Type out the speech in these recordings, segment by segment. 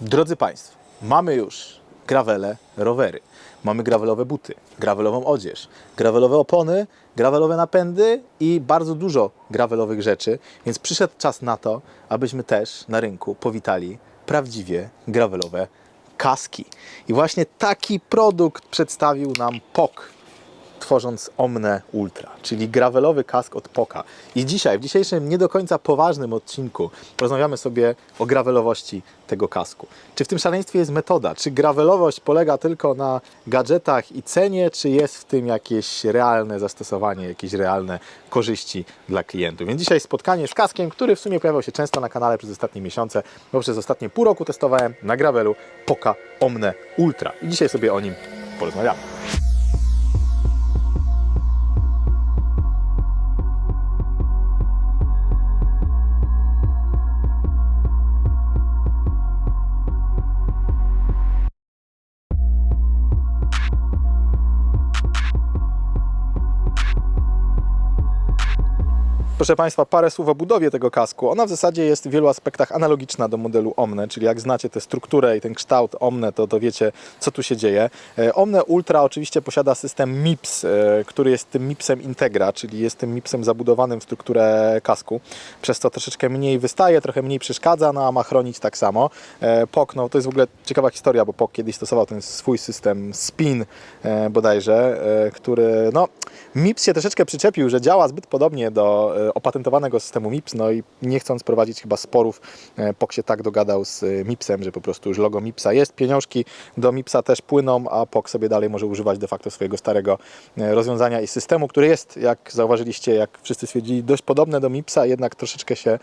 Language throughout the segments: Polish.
Drodzy Państwo, mamy już gravele, rowery, mamy gravelowe buty, gravelową odzież, gravelowe opony, gravelowe napędy i bardzo dużo gravelowych rzeczy, więc przyszedł czas na to, abyśmy też na rynku powitali prawdziwie gravelowe kaski. I właśnie taki produkt przedstawił nam POK, tworząc Omne Ultra, czyli gravelowy kask od Poka. I dzisiaj, w dzisiejszym nie do końca poważnym odcinku, porozmawiamy sobie o gravelowości tego kasku. Czy w tym szaleństwie jest metoda? Czy gravelowość polega tylko na gadżetach i cenie, czy jest w tym jakieś realne zastosowanie, jakieś realne korzyści dla klientów? Więc dzisiaj spotkanie z kaskiem, który w sumie pojawiał się często na kanale przez ostatnie miesiące, bo przez ostatnie pół roku testowałem na gravelu Poka Omne Ultra. I dzisiaj sobie o nim porozmawiamy. Proszę Państwa, parę słów o budowie tego kasku. Ona w zasadzie jest w wielu aspektach analogiczna do modelu Omne, czyli jak znacie tę strukturę i ten kształt Omne, to, to wiecie, co tu się dzieje. E, Omne Ultra oczywiście posiada system MIPS, e, który jest tym MIPSem Integra, czyli jest tym MIPSem zabudowanym w strukturę kasku, przez co troszeczkę mniej wystaje, trochę mniej przeszkadza, no a ma chronić tak samo. E, POK, no to jest w ogóle ciekawa historia, bo POK kiedyś stosował ten swój system SPIN bodajże, który, no, MIPS się troszeczkę przyczepił, że działa zbyt podobnie do opatentowanego systemu MIPS, no i nie chcąc prowadzić chyba sporów, e, POK się tak dogadał z e, MIPSem, że po prostu już logo MIPSa jest, pieniążki do MIPSa też płyną, a POK sobie dalej może używać de facto swojego starego e, rozwiązania i systemu, który jest, jak zauważyliście, jak wszyscy stwierdzili, dość podobne do MIPSa, jednak troszeczkę się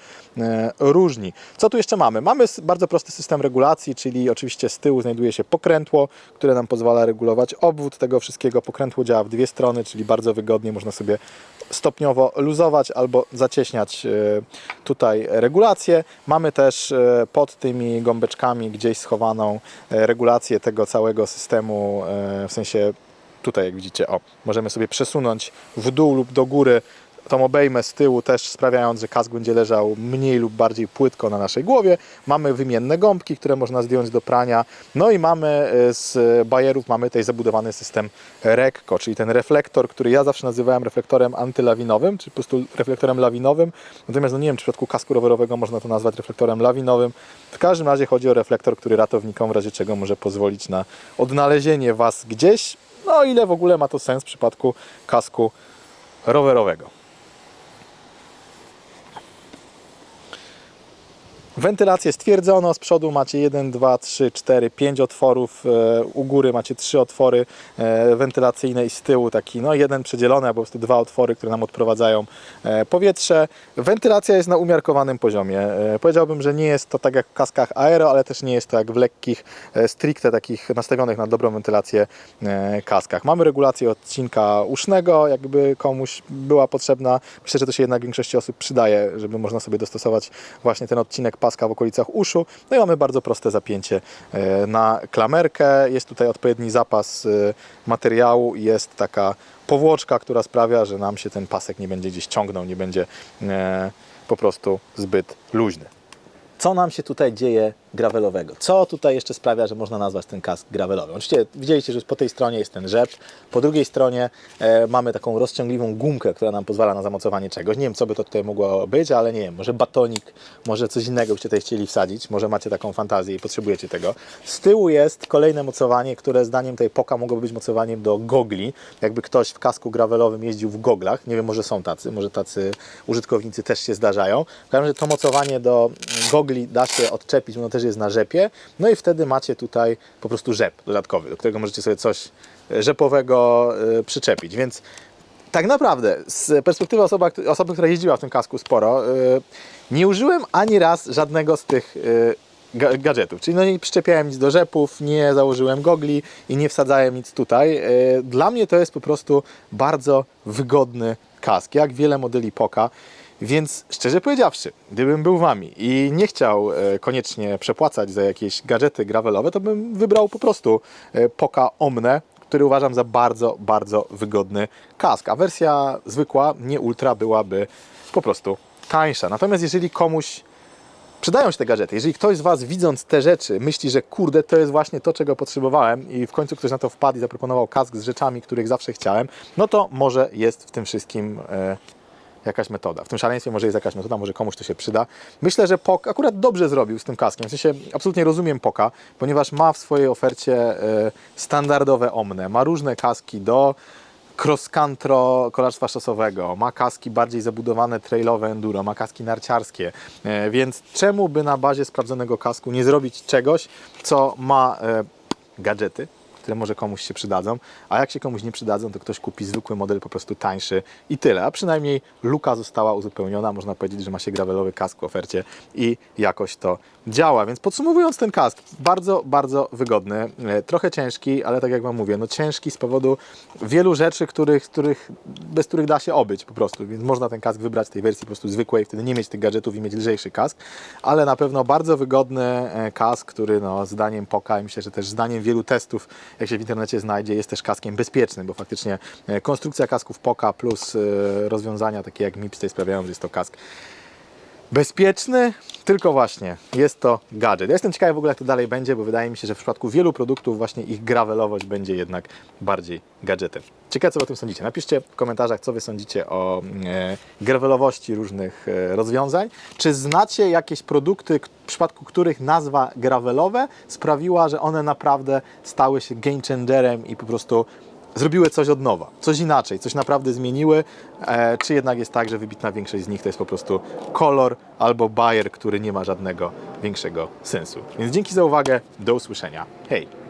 różni. Co tu jeszcze mamy? Mamy bardzo prosty system regulacji, czyli oczywiście z tyłu znajduje się pokrętło, które nam pozwala regulować obwód tego wszystkiego. Pokrętło działa w dwie strony, czyli bardzo wygodnie można sobie stopniowo luzować albo zacieśniać e, tutaj regulację. Mamy też e, pod tymi gąbeczkami gdzieś schowaną e, regulację tego całego systemu, w sensie tutaj jak widzicie, o, możemy sobie przesunąć w dół lub do góry tą obejmę z tyłu też sprawiając, że kask będzie leżał mniej lub bardziej płytko na naszej głowie. Mamy wymienne gąbki, które można zdjąć do prania. No i mamy e, z bajerów mamy tutaj zabudowany system RECCO, czyli ten reflektor, który ja zawsze nazywałem reflektorem antylawinowym, czy po prostu reflektorem lawinowym. Natomiast no nie wiem, czy w przypadku kasku rowerowego można to nazwać reflektorem lawinowym. W każdym razie chodzi o reflektor, który ratownikom w razie czego może pozwolić na odnalezienie Was gdzieś. No ile w ogóle ma to sens w przypadku kasku rowerowego. Wentylację stwierdzono, z przodu macie 1, 2, 3, 4, 5 otworów, e, u góry macie 3 otwory e, wentylacyjne i z tyłu taki, no jeden przedzielony, a po prostu dwa otwory, które nam odprowadzają e, powietrze. Wentylacja jest na umiarkowanym poziomie. Powiedziałbym, że nie jest to tak jak w kaskach aero, ale też nie jest to jak w lekkich, stricte takich nastawionych na dobrą wentylację kaskach. Mamy regulację odcinka usznego, jakby komuś była potrzebna. Myślę, że to się jednak większości osób przydaje, żeby można sobie dostosować właśnie ten odcinek paska w okolicach uszu. No i mamy bardzo proste zapięcie e, na klamerkę. Jest tutaj odpowiedni zapas e, materiału i jest taka powłoczka, która sprawia, że nam się ten pasek nie będzie gdzieś ciągnął, nie będzie e, po prostu zbyt luźny. Co nam się tutaj dzieje gravelowego? Co tutaj jeszcze sprawia, że można nazwać ten kask gravelowym? Oczywiście widzieliście, że po tej stronie jest ten rzep, po drugiej stronie e, mamy taką rozciągliwą gumkę, która nam pozwala na zamocowanie czegoś. Nie wiem, co by to tutaj mogło być, ale nie wiem, może batonik, może coś innego byście tutaj chcieli wsadzić, może macie taką fantazję i potrzebujecie tego. Z tyłu jest kolejne mocowanie, które zdaniem tej poka mogłoby być mocowaniem do gogli. Jakby ktoś w kasku gravelowym jeździł w goglach, nie wiem, może są tacy, może tacy użytkownicy też się zdarzają. W każdym razie to mocowanie do gogli da się odczepić, ono też jest na rzepie, no i wtedy macie tutaj po prostu rzep dodatkowy, do którego możecie sobie coś rzepowego y, przyczepić, więc tak naprawdę z perspektywy osoba, osoby, która jeździła w tym kasku sporo, y, nie użyłem ani raz żadnego z tych ga- gadżetów, czyli no nie przyczepiałem nic do rzepów, nie założyłem gogli i nie wsadzałem nic tutaj. Dla mnie to jest po prostu bardzo wygodny kask, jak wiele modeli Poka. Więc szczerze powiedziawszy, gdybym był wami i nie chciał e, koniecznie przepłacać za jakieś gadżety gravelowe, to bym wybrał po prostu e, Poka Omne, który uważam za bardzo, bardzo wygodny kask. A wersja zwykła, nie ultra, byłaby po prostu tańsza. Natomiast jeżeli komuś Przydają się te gadżety. Jeżeli ktoś z Was widząc te rzeczy myśli, że kurde, to jest właśnie to, czego potrzebowałem i w końcu ktoś na to wpadł i zaproponował kask z rzeczami, których zawsze chciałem, no to może jest w tym wszystkim e, jakaś metoda. W tym szaleństwie może jest jakaś metoda, może komuś to się przyda. Myślę, że POK akurat dobrze zrobił z tym kaskiem. W sensie absolutnie rozumiem POKa, ponieważ ma w swojej ofercie e, standardowe omne, ma różne kaski do cross-country kolarstwa szosowego, ma kaski bardziej zabudowane trailowe enduro, ma kaski narciarskie, e, więc czemu by na bazie sprawdzonego kasku nie zrobić czegoś, co ma e, gadżety, które może komuś się przydadzą, a jak się komuś nie przydadzą, to ktoś kupi zwykły model po prostu tańszy i tyle, a przynajmniej luka została uzupełniona, można powiedzieć, że ma się gravelowy kask w ofercie i jakoś to działa, więc podsumowując ten kask, bardzo, bardzo wygodny, e, trochę ciężki, ale tak jak Wam mówię, no ciężki z powodu wielu rzeczy, których, których, bez których da się obyć po prostu, więc można ten kask wybrać tej wersji po prostu zwykłej, wtedy nie mieć tych gadżetów i mieć lżejszy kask, ale na pewno bardzo wygodny e, kask, który no, zdaniem POKA i myślę, że też zdaniem wielu testów, jak się w internecie znajdzie, jest też kaskiem bezpiecznym, bo faktycznie e, konstrukcja kasków POKA plus e, rozwiązania takie jak MIPS sprawiają, że jest to kask bezpieczny, tylko właśnie jest to gadżet. Ja jestem ciekawy w ogóle jak to dalej będzie, bo wydaje mi się, że w przypadku wielu produktów właśnie ich gravelowość będzie jednak bardziej gadżetem. Ciekawe co o tym sądzicie. Napiszcie w komentarzach, co wy sądzicie o e, gravelowości różnych e, rozwiązań. Czy znacie jakieś produkty, w przypadku których nazwa gravelowe sprawiła, że one naprawdę stały się game changerem i po prostu zrobiły coś od nowa, coś inaczej, coś naprawdę zmieniły, e, czy jednak jest tak, że wybitna większość z nich to jest po prostu kolor albo bajer, który nie ma żadnego większego sensu. Więc dzięki za uwagę, do usłyszenia. Hej!